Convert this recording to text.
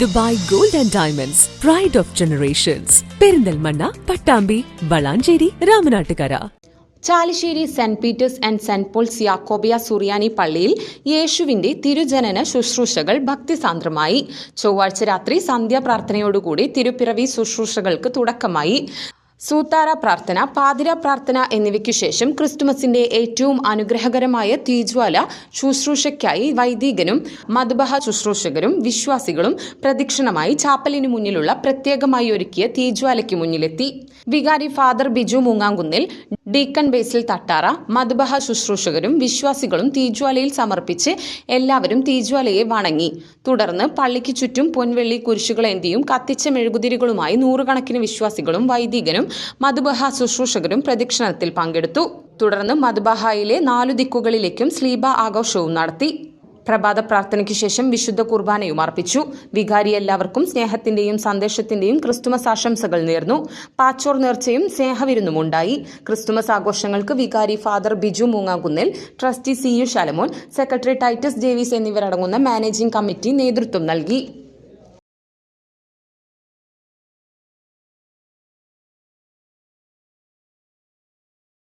Dubai gold and diamonds pride of generations Perinthalmanna Pattambi Valanchery Ramanattukara. Chalissery Saint Peter's and Saint Paul's യാക്കോബിയ സുറിയാനി പള്ളിയിൽ യേശുവിന്റെ തിരുജനന ശുശ്രൂഷകൾ ഭക്തിസാന്ദ്രമായി. ചൊവ്വാഴ്ച രാത്രി സന്ധ്യാപ്രാർത്ഥനയോടുകൂടി തിരുപ്പിറവി ശുശ്രൂഷകൾക്ക് തുടക്കമായി. സൂത്താര പ്രാർത്ഥന പാതിര പ്രാർത്ഥന എന്നിവയ്ക്കു ശേഷം ക്രിസ്തുമസിന്റെ ഏറ്റവും അനുഗ്രഹകരമായ തീജ്വാല ശുശ്രൂഷയ്ക്കായി വൈദികനും മധുബഹ ശുശ്രൂഷകരും വിശ്വാസികളും പ്രദക്ഷിണമായി ചാപ്പലിനു മുന്നിലുള്ള പ്രത്യേകമായി ഒരുക്കിയ തീജ്വാലയ്ക്ക് മുന്നിലെത്തി. വികാരി ഫാദർ ബിജു മൂങ്ങാങ്കുന്നിൽ ഡീക്കൺ ബേസിൽ തട്ടാറ മധുബഹ ശുശ്രൂഷകരും വിശ്വാസികളും തീജ്വാലയിൽ സമർപ്പിച്ച് എല്ലാവരും തീജ്വാലയെ വണങ്ങി. തുടർന്ന് പള്ളിക്ക് ചുറ്റും പൊൻവെള്ളി കുരിശുകളേന്തിയും കത്തിച്ച മെഴുകുതിരികളുമായി നൂറുകണക്കിന് വിശ്വാസികളും വൈദികനും മധുബഹ ശുശ്രൂഷകരും പ്രദക്ഷിണത്തിൽ പങ്കെടുത്തു. തുടർന്ന് മധുബഹായിലെ നാലു ദിക്കുകളിലേക്കും സ്ലീബ ആഘോഷവും നടത്തി. പ്രഭാത പ്രാർത്ഥനയ്ക്ക് ശേഷം വിശുദ്ധ കുർബാനയും അർപ്പിച്ചു. വികാരി എല്ലാവർക്കും സ്നേഹത്തിന്റെയും സന്ദേശത്തിന്റെയും ക്രിസ്തുമസ് ആശംസകൾ നേർന്നു. പാച്ചോർ നേർച്ചയും സ്നേഹവിരുന്നും ഉണ്ടായി ക്രിസ്തുമസ് ആഘോഷങ്ങൾക്ക് വികാരി father Biju Moongakunnil trustee C U Shalamon secretary Titus Davis എന്നിവരടങ്ങുന്ന മാനേജിംഗ് കമ്മിറ്റി നേതൃത്വം നൽകി.